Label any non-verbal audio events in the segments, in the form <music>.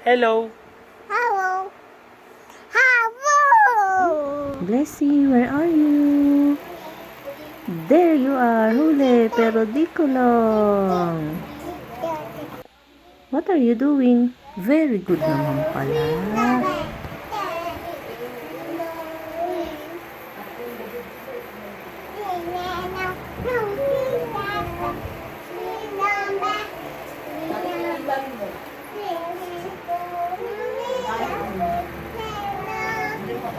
Hello. Hello. Hello. Blessy, where are you? There you are, huli, pero di ko lang. What are you doing? Very good naman pala. Oh,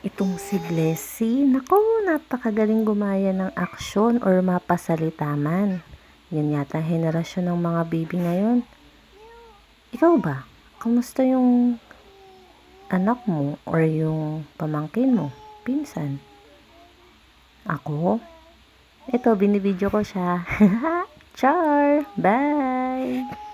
Itong si Blessy, naku, napakagaling gumaya ng aksyon or mapasalita man. Yan yata henerasyon ng mga baby ngayon. Ikaw ba? Kamusta yung anak mo or yung pamangkin mo? Pinsan? Ako? Ito, binibidyo ko siya. <laughs> Char! Bye!